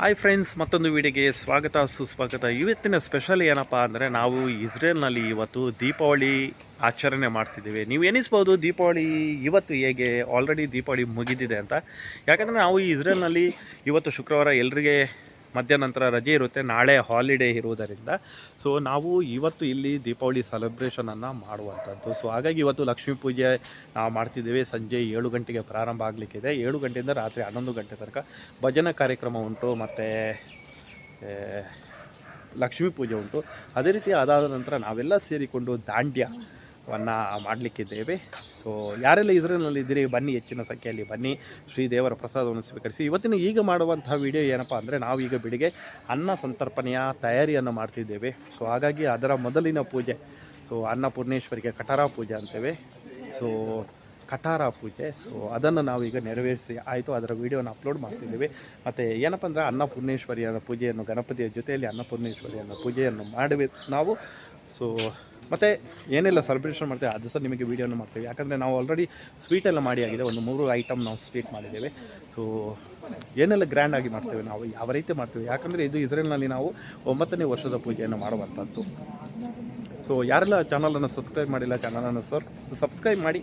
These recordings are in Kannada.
ಹಾಯ್ ಫ್ರೆಂಡ್ಸ್ ಮತ್ತೊಂದು ವಿಡಿಯೋಗೆ ಸ್ವಾಗತ, ಸುಸ್ವಾಗತ. ಇವತ್ತಿನ ಸ್ಪೆಷಲ್ ಏನಪ್ಪ ಅಂದರೆ ನಾವು ಇಸ್ರೇಲ್ನಲ್ಲಿ ಇವತ್ತು ದೀಪಾವಳಿ ಆಚರಣೆ ಮಾಡ್ತಿದ್ದೀವಿ. ನೀವು ಎನಿಸ್ಬೋದು ದೀಪಾವಳಿ ಇವತ್ತು ಹೇಗೆ? ಆಲ್ರೆಡಿ ದೀಪಾವಳಿ ಮುಗಿದಿದೆ ಅಂತ. ಯಾಕಂದರೆ ನಾವು ಇಸ್ರೇಲ್ನಲ್ಲಿ ಇವತ್ತು ಶುಕ್ರವಾರ ಎಲ್ರಿಗೆ ಮಧ್ಯಾಹ್ನಂತರ ರಜೆ ಇರುತ್ತೆ, ನಾಳೆ ಹಾಲಿಡೇ ಇರುವುದರಿಂದ. ಸೊ ನಾವು ಇವತ್ತು ಇಲ್ಲಿ ದೀಪಾವಳಿ ಸೆಲೆಬ್ರೇಷನನ್ನು ಮಾಡುವಂಥದ್ದು. ಸೊ ಹಾಗಾಗಿ ಇವತ್ತು ಲಕ್ಷ್ಮೀ ಪೂಜೆ ನಾವು ಮಾಡ್ತಿದ್ದೀವಿ. ಸಂಜೆ ಏಳು ಗಂಟೆಗೆ ಪ್ರಾರಂಭ ಆಗಲಿಕ್ಕಿದೆ. ಏಳು ಗಂಟೆಯಿಂದ ರಾತ್ರಿ ಹನ್ನೊಂದು ಗಂಟೆ ತನಕ ಭಜನಾ ಕಾರ್ಯಕ್ರಮ ಉಂಟು, ಮತ್ತು ಲಕ್ಷ್ಮೀ ಪೂಜೆ ಉಂಟು. ಅದೇ ರೀತಿ ಅದಾದ ನಂತರ ನಾವೆಲ್ಲ ಸೇರಿಕೊಂಡು ದಾಂಡ್ಯವನ್ನು ಮಾಡಲಿಕ್ಕಿದ್ದೇವೆ. ಸೊ ಯಾರೆಲ್ಲ ಇಸ್ರೇಲ್ನಲ್ಲಿ ಇದ್ದೀರಿ, ಬನ್ನಿ, ಹೆಚ್ಚಿನ ಸಂಖ್ಯೆಯಲ್ಲಿ ಬನ್ನಿ, ಶ್ರೀ ದೇವರ ಪ್ರಸಾದವನ್ನು ಸ್ವೀಕರಿಸಿ. ಇವತ್ತಿನ ಈಗ ಮಾಡುವಂತಹ ವಿಡಿಯೋ ಏನಪ್ಪ ಅಂದರೆ, ನಾವು ಈಗ ಬೆಳಿಗ್ಗೆ ಅನ್ನ ಸಂತರ್ಪಣೆಯ ತಯಾರಿಯನ್ನು ಮಾಡ್ತಿದ್ದೇವೆ. ಸೊ ಹಾಗಾಗಿ ಅದರ ಮೊದಲಿನ ಪೂಜೆ ಸೊ ಅನ್ನಪೂರ್ಣೇಶ್ವರಿಗೆ ಕಟಾರ ಪೂಜೆ ಅಂತೇವೆ. ಸೊ ಕಟಾರ ಪೂಜೆ ಸೊ ಅದನ್ನು ನಾವು ಈಗ ನೆರವೇರಿಸಿ ಆಯಿತು, ಅದರ ವಿಡಿಯೋನ ಅಪ್ಲೋಡ್ ಮಾಡ್ತಿದ್ದೀವಿ. ಮತ್ತು ಏನಪ್ಪ ಅಂದರೆ, ಅನ್ನಪೂರ್ಣೇಶ್ವರಿಯ ಪೂಜೆಯನ್ನು, ಗಣಪತಿಯ ಜೊತೆಯಲ್ಲಿ ಅನ್ನಪೂರ್ಣೇಶ್ವರಿಯನ್ನು ಪೂಜೆಯನ್ನು ಮಾಡಬೇಕು ನಾವು ಸೊ ಮತ್ತು ಏನೆಲ್ಲ ಸೆಲೆಬ್ರೇಷನ್ ಮಾಡ್ತೇವೆ. ಅದು ಸಹ ನಿಮಗೆ ವೀಡಿಯೋನ ಮಾಡ್ತೇವೆ. ಯಾಕಂದರೆ ನಾವು ಆಲ್ರೆಡಿ ಸ್ವೀಟೆಲ್ಲ ಮಾಡಿ ಆಗಿದೆ. ಒಂದು ಮೂರು ಐಟಮ್ ನಾವು ಸ್ವೀಟ್ ಮಾಡಿದ್ದೇವೆ. ಸೊ ಏನೆಲ್ಲ ಗ್ರ್ಯಾಂಡ್ ಆಗಿ ಮಾಡ್ತೇವೆ ನಾವು, ಯಾವ ರೀತಿ ಮಾಡ್ತೇವೆ? ಯಾಕಂದರೆ ಇದು ಇಸ್ರೇಲ್ನಲ್ಲಿ ನಾವು ಒಂಬತ್ತನೇ ವರ್ಷದ ಪೂಜೆಯನ್ನು ಮಾಡುವಂಥದ್ದು. ಸೊ ಯಾರೆಲ್ಲ ಚಾನಲನ್ನು ಸಬ್ಸ್ಕ್ರೈಬ್ ಮಾಡಿಲ್ಲ ಚಾನಲನ್ನು ಸರ್ ಸಬ್ಸ್ಕ್ರೈಬ್ ಮಾಡಿ,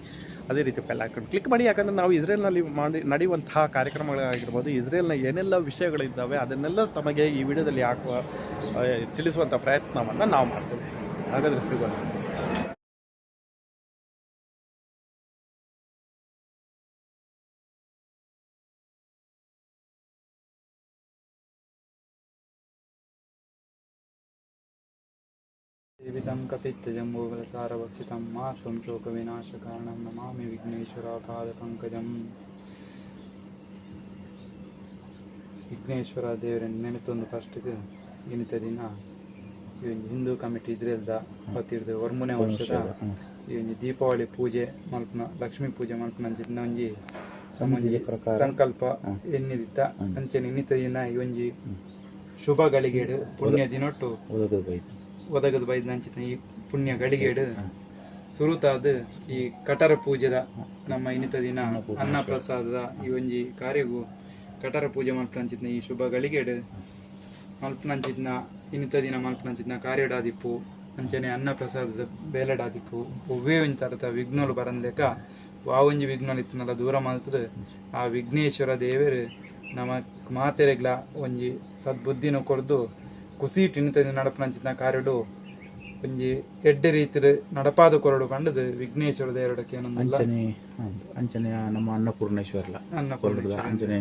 ಅದೇ ರೀತಿ ಬೆಲ್ ಹಾಕೊಂಡು ಕ್ಲಿಕ್ ಮಾಡಿ. ಯಾಕಂದರೆ ನಾವು ಇಸ್ರೇಲ್ನಲ್ಲಿ ಮಾಡಿ, ನಡೆಯುವಂತಹ ಕಾರ್ಯಕ್ರಮಗಳಾಗಿರ್ಬೋದು, ಇಸ್ರೇಲ್ನ ಏನೆಲ್ಲ ವಿಷಯಗಳಿದ್ದಾವೆ, ಅದನ್ನೆಲ್ಲ ತಮಗೆ ಈ ವಿಡಿಯೋದಲ್ಲಿ ಹಾಕುವ ತಿಳಿಸುವಂಥ ಪ್ರಯತ್ನವನ್ನು ನಾವು ಮಾಡ್ತೇವೆ. ಹಾಗಾದರೆ ಸಿಗೋಣ. ಸೇವಿತಂ ಕಪಿತ್ತಜಂಬೂಬಲಸಾರಭಕ್ಷಿತಂ ವಿನಾಶ ಕಾರಣ ನಮಾಮಿ ವಿಘ್ನೇಶ್ವರಾಪಾದ ಪಂಕಜಂ ವಿಘ್ನೇಶ್ವರ ದೇವರನ್ನು ನೆನೆತೊಂದು ಫಸ್ಟ್ಗೆ ಇನಿತ ದಿನ. ಒಂದು ಹಿಂದೂ ಕಮಿಟಿ ಇಸ್ರೇಲ್ದ ಹೊತ್ತಿಡ್ದು ವರ್ಮುನೆ ವರ್ಷದ ಈ ದೀಪಾವಳಿ ಪೂಜೆ ಮಲ್ಪನ ಲಕ್ಷ್ಮೀ ಪೂಜೆ ಮಲ್ಪನ ಅಂಚಿನ ಒಂಜಿ ಸಂಕಲ್ಪ ಎನ್ನಿದಿತ್ತ. ಅಂಚೆನೆ ಇನ್ನಿತ ದಿನ ಒಂಜಿ ಶುಭ ಗಳಿಗೆಡು ಪುಣ್ಯ ದಿನೊಟ್ಟು ಒದಗದ ಬೈದ. ಅಂಚಿತ ಈ ಪುಣ್ಯ ಗಳಿಗೆಡು ಸುರುತಾದ ಈ ಕಟರ ಪೂಜೆದ ನಮ್ಮ ಇನ್ನಿತ ದಿನ ಅನ್ನ ಪ್ರಸಾದದ ಈ ಒಂಜಿ ಕಾರ್ಯಗೂ ಕಟರ ಪೂಜೆ ಮಲ್ಪನಂಚಿತ್ನ ಈ ಶುಭ ಗಳಿಗೆಡು ಮಲ್ಪನಂಚಿತ್ನ ಇನ್ನಿತ ದಿನ ಮಲ್ಪನಂಚಿತ್ನ ಕಾರ್ಯಡಾದಿಪ್ಪು ಅಂಚನೆ ಅನ್ನ ಪ್ರಸಾದದ ಬೇಲಡಾದಿಪ್ಪು ಒವ್ವೇ ತರದ ವಿಘ್ನೋಲು ಬರಂದ್ಲೆಕ ವಾವುಂಜಿ ಒಂಜಿ ಇತ್ತನಲ್ಲ ದೂರ ಮಾತ್ರ ಆ ವಿಘ್ನೇಶ್ವರ ದೇವರು ನಮ್ಮ ಮಾತೆರೆಗ್ಲ ಒಂಜಿ ಸದ್ಬುದ್ಧಿನ ಕೊರ್ದು ಕುಸೀಟ್ ದಿನ ನಡಪನಂಚಿತ್ನ ಕಾರ್ಯಡು ಒಂಜಿ ಎಡ್ಡೆ ರೀತಿ ನಡಪಾದ ಕೊರಡು ಕಂಡದು ವಿಘ್ನೇಶ್ವರ ದೇವರಡಕ್ಕೆ ಏನೊಂದಿಲ್ಲ. ಅಂಚನೆ ಅಂಚನೆ ನಮ್ಮ ಅನ್ನಪೂರ್ಣೇಶ್ವರಲ ಅನ್ನ ಕೊರಡುದ. ಅಂಚನೆ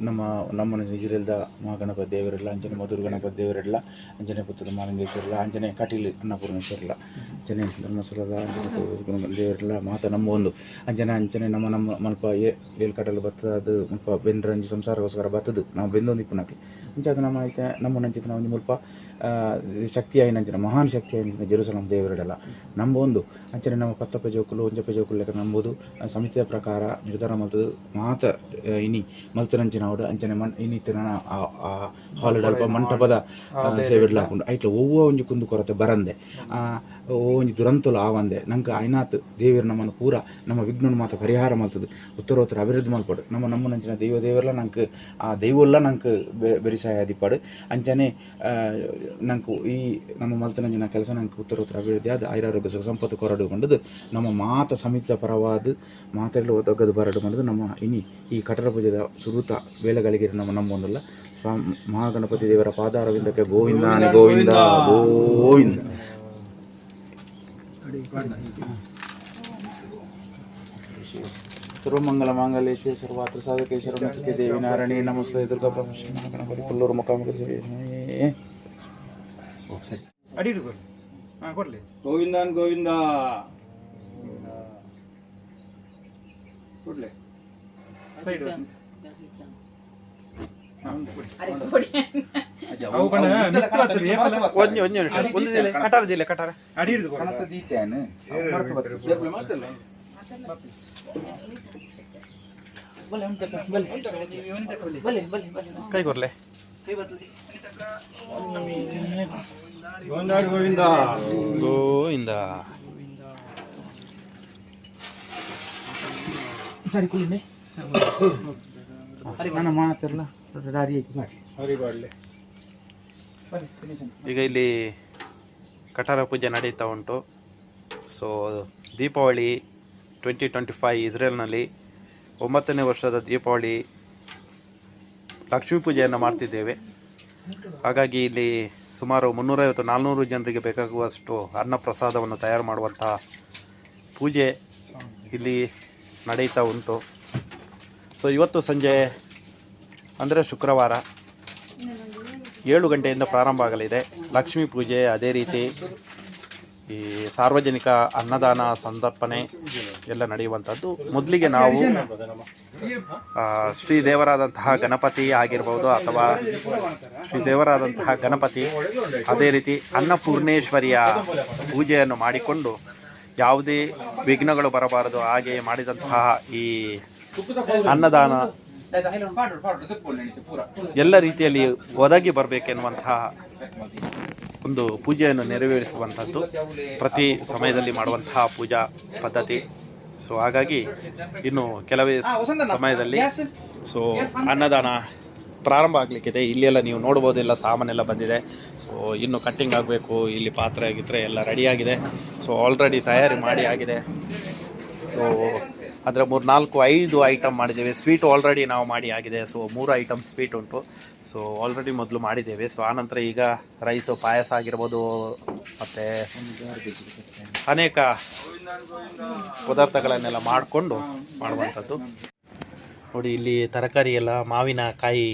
ನಮ್ಮ ನಮ್ಮ ನಿಜರಿಲ್ದ ಮಹಾಗಣಪತಿ ದೇವರಿಲ್ಲ ಅಂಚನೆ ಮಧುರ ಗಣಪತಿ ದೇವರಿಲ್ಲ ಅಂಜನೆ ಪುತ್ರ ಮಾಲಿಂಗೇಶ್ವರಲ್ಲ ಅಂಜನೆ ಕಟೀಲ್ ಅನ್ನಪೂರ್ಣೇಶ್ವರಿಲ್ಲ ಅಂಜನೆ ಧರ್ಮಸ್ಥಳದ ಅಂಜನೆ ದೇವರೆಲ್ಲ ಮಾತ ನಮ್ಮ ಒಂದು. ಅಂಜನೆ ಅಂಚನೆ ನಮ್ಮ ನಮ್ಮ ಮಲ್ಪ ಏ ಏಲ್ ಕಟಲು ಬತ್ತದ ಅದು ಮಲ್ಪ ಬೆಂದ್ರ ಅಂಜಿ ಸಂಸಾರಗೋಸ್ಕರ ಬತ್ತದು ನಾವು ಬೆಂದೊಂದು ಇಪ್ಪನಕ್ಕೆ ಅಂಚ ಅದು ನಮ್ಮ ಐತೆ ನಮ್ಮ ನಂಚಿತ ನಾವು ಮುಲ್ಪ ಆ, ಶಕ್ತಿ ಆಯ್ನಂಚಿನ ಮಹಾನ್ ಶಕ್ತಿ ನಂಚಿನ ಜೆರುಸಲಂ ದೇವರೆಡಲ್ಲ. ನಂಬೊಂದು ಅಂಚನೆ ನಮ್ಮ ಪತ್ತಪ್ಪ ಜೋಕುಲು ಒಂಜಪ್ಪ ಜೋಕುಲು ಲೆಕ್ಕ ನಂಬೋದು ಸಮಿತಿಯ ಪ್ರಕಾರ ನಿರ್ಧಾರ ಮಲ್ತದು ಮಾತ ಇನಿ ಮಲ್ತನಂಚಿನ ಅಂಚನೆ ಮನ್ ಇನ್ನಿತ್ತಿನ ಹಾಲಿಡ್ ಅಲ್ಪ ಮಂಟಪದ ಸೇವೆಡ್ಲ ಹಾಕೊಂಡು ಐಟ್ಲ ಒವ್ವ ಒಂಜಿ ಕುಂದು ಕೊರತೆ ಬರಂದೆ ಆ, ಓ ಒಂಜಿ ದುರಂತಲು ಆವಂದೆ ನಂಗೆ ಐನಾತ್ ದೇವಿರ ನಮ್ಮನ್ನು ಪೂರ ನಮ್ಮ ವಿಘ್ನ ಮಾತ ಪರಿಹಾರ ಮಾಡ್ತದೆ ಉತ್ತರ ಉತ್ತರ ಅಭಿವೃದ್ಧಿ ಮಲ್ಪಡು ನಮ್ಮ ನಮ್ಮ ನಂಚಿನ ದೈವ ದೇವರೆಲ್ಲ ನಂಗೆ ಆ ದೈವಲ್ಲ ನಂಗೆ ಬೆರಿಸಾಯ ದಿಪ್ಪಾಡು ಅಂಚನೆ ನಂಗೆ ಈ ನಮ್ಮ ಮಲ್ತನಂಜಿನ ಕೆಲಸ ನಂಗೆ ಉತ್ತರ ಅಭಿವೃದ್ಧಿ ಆದ ಆಯುರಾರೋಗ್ಯ ಸುಖ ಸಂಪತ್ತು ಕೊರಡು ಬಂದದ್ದು ನಮ್ಮ ಮಾತ ಸಮಿತ ಪರವಾದ ಮಾತೆಲ್ಲ ಒದಗದು ಬರಡು ಬಂದದ್ದು ನಮ್ಮ ಇನಿ ಈ ಕಟರ ಪೂಜೆದ ಸುರುತ ವೇಳೆಗಳಿಗೆ ನಮ್ಮ ನಂಬೊಂದಲ್ಲ ಸ್ವಾಮಿ ಮಹಾಗಣಪತಿ ದೇವರ ಪಾದಾರವಿಂದಕ್ಕೆ ಗೋವಿಂದಾನೆ ಗೋವಿಂದ ಗೋವಿಂದ ಸರ್ವಮಂಗಲ ಮಾಂಗಲ್ಯೇಶ್ವರ ಸರ್ವಾತ್ರ ಸಾಧಕೇಶ್ವರ ನಚಿಕೆ ದೇವಿ ನಾರಾಯಣಿ ನಮಸ್ತೆ ದುರ್ಗಾ ಪ್ರಭು ಗಣಪತಿ ಕೊಲ್ಲೂರು ಮುಖಾಮುಖ ಸೇವೆ ಓ ಸರಿ ಅಡಿ ಇಡು ಕೊಡ್ಲಿ ಹಾಂ ಕೊಡ್ಲಿ ಗೋವಿಂದಾನ್ ಗೋವಿಂದ ಕೊಡ್ಲಿ ಸೈಡ್ ಒಂದು ಕಟಾರ ಕಟಾರ ಅಡಿ ಕೈ ಕೊರ್ಲೆ ಗೋವಿಂದ ಸರಿ ಕುಲಿನೆ ಮಾತಿರಲ್ಲ ದಾರಿ ಐತಿ ಮಾಡಿ ಅವರಿಗೂ ಈಗ ಇಲ್ಲಿ ಕಟಾರ ಪೂಜೆ ನಡೀತಾ ಉಂಟು. So Deepavali twenty twenty five ಇಸ್ರೇಲ್ನಲ್ಲಿ ಒಂಬತ್ತನೇ ವರ್ಷದ ದೀಪಾವಳಿ ಲಕ್ಷ್ಮೀ ಪೂಜೆಯನ್ನು ಮಾಡ್ತಿದ್ದೇವೆ. ಹಾಗಾಗಿ ಇಲ್ಲಿ ಸುಮಾರು ಮುನ್ನೂರೈವತ್ತು ನಾಲ್ನೂರು ಜನರಿಗೆ ಬೇಕಾಗುವಷ್ಟು ಅನ್ನ ಪ್ರಸಾದವನ್ನು ತಯಾರು ಮಾಡುವಂತಹ ಪೂಜೆ ಇಲ್ಲಿ ನಡೀತಾ ಉಂಟು. ಸೊ ಇವತ್ತು ಸಂಜೆ ಅಂದರೆ ಶುಕ್ರವಾರ ಏಳು ಗಂಟೆಯಿಂದ ಪ್ರಾರಂಭ ಆಗಲಿದೆ. ಲಕ್ಷ್ಮೀ ಪೂಜೆ ಅದೇ ರೀತಿ ಈ ಸಾರ್ವಜನಿಕ ಅನ್ನದಾನ ಸಂದರ್ಪಣೆ ಎಲ್ಲ ನಡೆಯುವಂಥದ್ದು. ಮೊದಲಿಗೆ ನಾವು ಶ್ರೀ ದೇವರಾದಂತಹ ಗಣಪತಿ ಆಗಿರ್ಬೋದು ಅಥವಾ ಶ್ರೀ ದೇವರಾದಂತಹ ಗಣಪತಿ, ಅದೇ ರೀತಿ ಅನ್ನಪೂರ್ಣೇಶ್ವರಿಯ ಪೂಜೆಯನ್ನು ಮಾಡಿಕೊಂಡು ಯಾವುದೇ ವಿಘ್ನಗಳು ಬರಬಾರದು ಹಾಗೆ ಮಾಡಿದಂತಹ ಈ ಅನ್ನದಾನ ಎಲ್ಲ ರೀತಿಯಲ್ಲಿ ಒದಗಿ ಬರಬೇಕೆನ್ನುವಂತಹ ಒಂದು ಪೂಜೆಯನ್ನು ನೆರವೇರಿಸುವಂಥದ್ದು ಪ್ರತಿ ಸಮಯದಲ್ಲಿ ಮಾಡುವಂತಹ ಪೂಜಾ ಪದ್ಧತಿ. ಸೊ ಹಾಗಾಗಿ ಇನ್ನು ಕೆಲವೇ ಸಮಯದಲ್ಲಿ ಸೊ ಅನ್ನದಾನ ಪ್ರಾರಂಭ ಆಗಲಿಕ್ಕಿದೆ. ಇಲ್ಲೆಲ್ಲ ನೀವು ನೋಡ್ಬೋದೆಲ್ಲ ಸಾಮಾನೆಲ್ಲ ಬಂದಿದೆ. ಸೊ ಇನ್ನು ಕಟ್ಟಿಂಗ್ ಆಗಬೇಕು ಇಲ್ಲಿ ಪಾತ್ರೆ ಆಗಿದ್ರೆ ಎಲ್ಲ ರೆಡಿಯಾಗಿದೆ ಸೊ ಆಲ್ರೆಡಿ ತಯಾರಿ ಮಾಡಿ ಆಗಿದೆ. ಸೊ ಅದರ ಮೂರು ನಾಲ್ಕು ಐದು ಐಟಮ್ ಮಾಡಿದ್ದೇವೆ. ಸ್ವೀಟ್ ಆಲ್ರೆಡಿ ನಾವು ಮಾಡಿ ಆಗಿದೆ. ಸೊ ಮೂರು ಐಟಮ್ ಸ್ವೀಟ್ ಉಂಟು. ಸೊ ಆಲ್ರೆಡಿ ಮೊದಲು ಮಾಡಿದ್ದೇವೆ. ಸೊ ಆನಂತರ ಈಗ ರೈಸು ಪಾಯಸ ಆಗಿರ್ಬೋದು, ಮತ್ತು ಅನೇಕ ಪದಾರ್ಥಗಳನ್ನೆಲ್ಲ ಮಾಡಿಕೊಂಡು ಮಾಡುವಂಥದ್ದು. ನೋಡಿ, ಇಲ್ಲಿ ತರಕಾರಿ ಎಲ್ಲ ಮಾವಿನಕಾಯಿ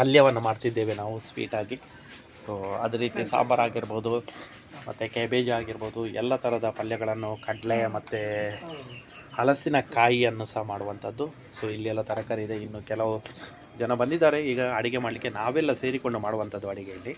ಪಲ್ಯವನ್ನು ಮಾಡ್ತಿದ್ದೇವೆ ನಾವು ಸ್ವೀಟಾಗಿ ಸೊ ಅದೇ ರೀತಿ ಸಾಂಬಾರು ಆಗಿರ್ಬೋದು, ಮತ್ತು ಕ್ಯಾಬೇಜ್ ಆಗಿರ್ಬೋದು, ಎಲ್ಲ ಥರದ ಪಲ್ಯಗಳನ್ನು, ಕಡಲೆ ಮತ್ತು ಹಲಸಿನ ಕಾಯಿಯನ್ನು ಸಹ ಮಾಡುವಂಥದ್ದು. ಸೊ ಇಲ್ಲೆಲ್ಲ ತರಕಾರಿ ಇದೆ. ಇನ್ನು ಕೆಲವು ಜನ ಬಂದಿದ್ದಾರೆ. ಈಗ ಅಡುಗೆ ಮಾಡಲಿಕ್ಕೆ ನಾವೆಲ್ಲ ಸೇರಿಕೊಂಡು ಮಾಡುವಂಥದ್ದು ಅಡುಗೆ ಇಲ್ಲಿ